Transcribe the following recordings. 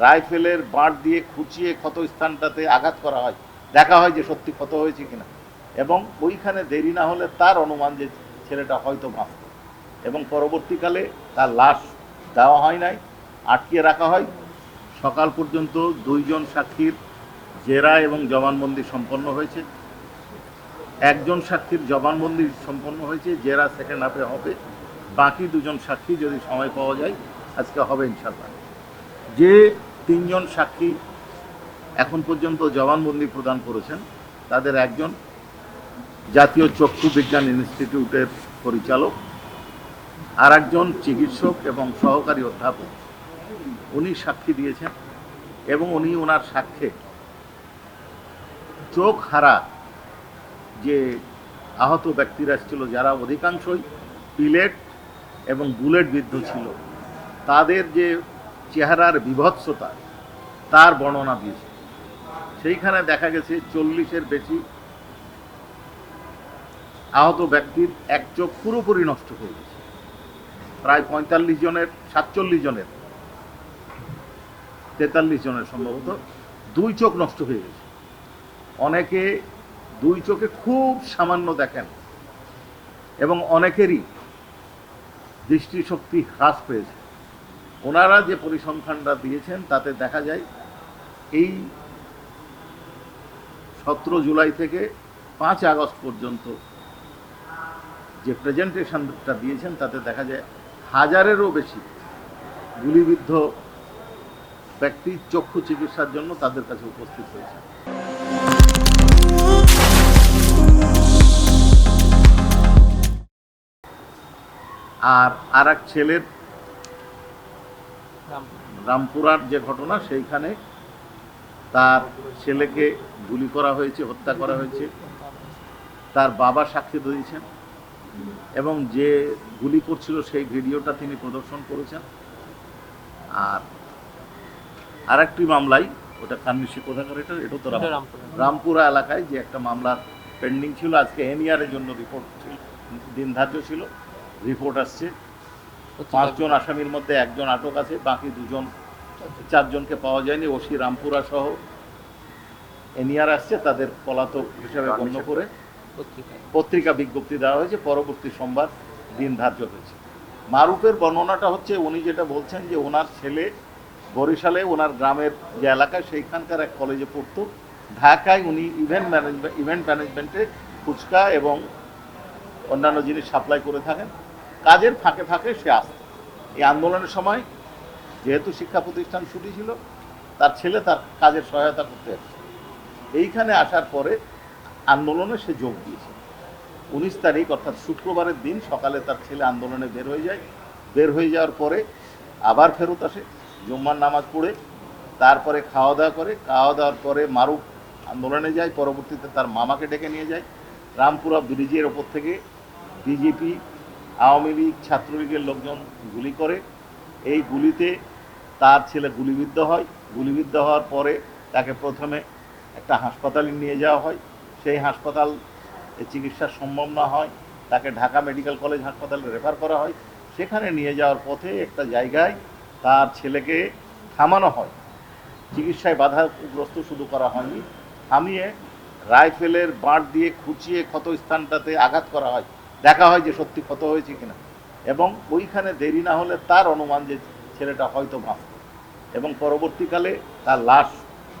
রাইফেলের বাঁট দিয়ে খুঁচিয়ে ক্ষত স্থানটাতে আঘাত করা হয়। দেখা হয় যে সত্যি ক্ষত হয়েছে কিনা। এবং ওইখানে দেরি না হলে তার অনুমান যে ছেলেটা হয়তো বাঁচত এবং পরবর্তীকালে তার লাশ দেওয়া হয় নাই আটকে রাখা হয়। সকাল পর্যন্ত দুইজন সাক্ষীর জেরা এবং জবানবন্দি সম্পন্ন হয়েছে। একজন সাক্ষীর জবানবন্দি সম্পন্ন হয়েছে, জেরা সেকেন্ড হাফে হবে। বাকি দুজন সাক্ষী যদি সময় পাওয়া যায়, আজকে হবে ইনশাল্লাহ যে তিনজন সাক্ষী এখন পর্যন্ত জবানবন্দি প্রদান করেছেন। তাদের একজন জাতীয় চক্ষু বিজ্ঞান ইনস্টিটিউটের পরিচালক আর একজন চিকিৎসক এবং সহকারী অধ্যাপক। উনি সাক্ষী দিয়েছেন এবং উনি ওনার সাক্ষ্যে চোখ হারা যে আহত ব্যক্তিরা ছিল, যারা অধিকাংশই পিলেট এবং বুলেট বিদ্ধ ছিল, তাদের যে চেহারার বিভৎসতা তার বর্ণনা দিয়েছে। সেইখানে দেখা গেছে চল্লিশের বেশি আহত ব্যক্তির এক চোখ পুরোপুরি নষ্ট হয়ে গেছে। প্রায় পঁয়তাল্লিশ জনের, সাতচল্লিশ জনের, তেতাল্লিশ জনের সম্ভবত দুই চোখ নষ্ট হয়ে গেছে। অনেকে দুই চোখে খুব সামান্য দেখেন এবং অনেকেরই দৃষ্টিশক্তি হ্রাস পেয়েছে। ওনারা যে পরিসংখ্যানটা দিয়েছেন, তাতে দেখা যায় এই সতেরো জুলাই থেকে পাঁচ আগস্ট পর্যন্ত যে প্রেজেন্টেশনটা দিয়েছেন তাতে দেখা যায় হাজারেরও বেশি গুলিবিদ্ধ ব্যক্তি চক্ষু চিকিৎসার জন্য তাদের কাছে উপস্থিত হয়েছে আর আর এক ছেলের রামপুরার যে ঘটনা সেইখানে তার ছেলেকে গুলি করা হয়েছে হত্যা করা হয়েছে। তার বাবা সাক্ষী দিয়েছেন এবং যে গুলি করছিল সেই ভিডিওটা তিনি প্রদর্শন করেছেন। আর আরেকটি মামলায় ওটা কান্নিশি কোথাকার এটা? এটা তো রামপুরা। এলাকায় যে একটা মামলার পেন্ডিং ছিল আজকে এনইআরের জন্য রিপোর্ট ছিল দিন ধার্য ছিল। রিপোর্ট আসছে। পাঁচজন আসামির মধ্যে একজন আটক আছে বাকি দুজন চারজনকে পাওয়া যায়নি ওসি রামপুরা সহ। এনিয়ার আসছে তাদের পলাতক হিসাবে গণ্য করে। পত্রিকা। বিজ্ঞপ্তি দেওয়া হয়েছে পরবর্তী সোমবার দিন ধার্য হয়েছে। মারুফের বর্ণনাটা হচ্ছে উনি যেটা বলছেন যে ওনার ছেলে বরিশালে ওনার গ্রামের যে এলাকা সেইখানকার এক কলেজে পড়তো। ঢাকায় উনি ইভেন্ট ম্যানেজমেন্ট ইভেন্ট ম্যানেজমেন্টে ফুচকা এবং অন্যান্য জিনিস সাপ্লাই করে থাকেন। কাজের ফাঁকে ফাঁকে সে আসত। এই আন্দোলনের সময় যেহেতু শিক্ষা প্রতিষ্ঠান ছুটি ছিল, তার ছেলে তার কাজের সহায়তা করতে আসছে এইখানে আসার পরে আন্দোলনে সে যোগ দিয়েছে। উনিশ তারিখ, অর্থাৎ শুক্রবারের দিন সকালে তার ছেলে আন্দোলনে বের হয়ে যায়। বের হয়ে যাওয়ার পরে আবার ফেরত আসে, জুম্মার নামাজ পড়ে, তারপরে খাওয়া দাওয়া করে। খাওয়া দাওয়ার পরে মারুফ আন্দোলনে যায়, পরবর্তীতে তার মামাকে ডেকে নিয়ে যায়। রামপুরা ব্রিজের ওপর থেকে বিজেপি, আওয়ামী লীগ, ছাত্রলীগের লোকজন গুলি করে। এই গুলিতে তার ছেলে গুলিবিদ্ধ হয়। গুলিবিদ্ধ হওয়ার পরে তাকে প্রথমে একটা হাসপাতালে নিয়ে যাওয়া হয়। সেই হাসপাতাল চিকিৎসা সম্ভব না হয়। তাকে ঢাকা মেডিকেল কলেজ হাসপাতালে রেফার করা হয়। সেখানে নিয়ে যাওয়ার পথে একটা জায়গায় তার ছেলেকে থামানো হয়। চিকিৎসায় বাধাগ্রস্ত শুধু করা হয়নি। থামিয়ে রাইফেলের বাঁট দিয়ে খুঁচিয়ে ক্ষত স্থানটাতে আঘাত করা হয়। দেখা হয় যে সত্যি ক্ষত হয়েছে কিনা। এবং ওইখানে দেরি না হলে তার অনুমান যে ছেলেটা হয়তো বাঁচত এবং পরবর্তীকালে তার লাশ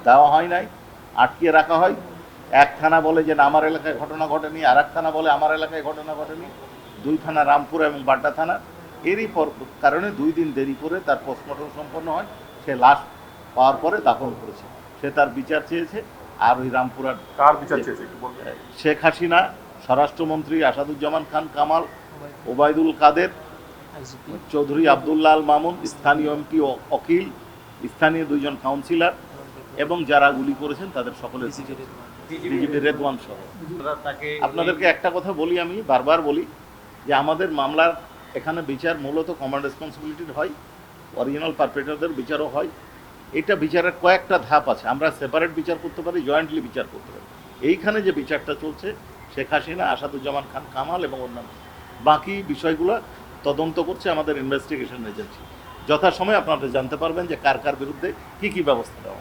দেওয়া হয় নাই আটকে রাখা হয়। এক থানা বলে যে না, আমার এলাকায় ঘটনা ঘটেনি আর এক থানা বলে আমার এলাকায় ঘটনা ঘটেনি। দুই থানা রামপুর এবং বাড্ডা থানা। এরই পর কারণে দুই দিন দেরি করে তার পোস্টমর্টম সম্পন্ন হয়। সে লাশ পাওয়ার পরে দাফন করেছে। সে তার বিচার চেয়েছে আর ওই রামপুরার কার বিচার চেয়েছে শেখ হাসিনা স্বরাষ্ট্রমন্ত্রী আসাদুজ্জামান খান কামাল ওবায়দুল কাদের চৌধুরী আবদুল্লাহ আল মামুন স্থানীয় এমপি অকিল স্থানীয় দুইজন কাউন্সিলর এবং যারা গুলি করেছেন তাদের সকলের বিজেপি রেদওয়ান। সহ। আপনাদেরকে একটা কথা বলি আমি বারবার বলি যে আমাদের মামলার এখানে বিচার মূলত কমান্ড রেসপন্সিবিলিটির হয় অরিজিনাল পারপেটারদের বিচারও হয়। এটা বিচারের কয়েকটা ধাপ আছে। আমরা সেপারেট বিচার করতে পারি জয়েন্টলি বিচার করতে পারি। এইখানে যে বিচারটা চলছে শেখ হাসিনা আসাদুজ্জামান খান কামাল এবং অন্যান্য। বাকি বিষয়গুলো তদন্ত করছে, আমাদের ইনভেস্টিগেশন এজেন্সি যথাসময়ে আপনারা জানতে পারবেন যে কার কার বিরুদ্ধে কি কি ব্যবস্থা নেওয়া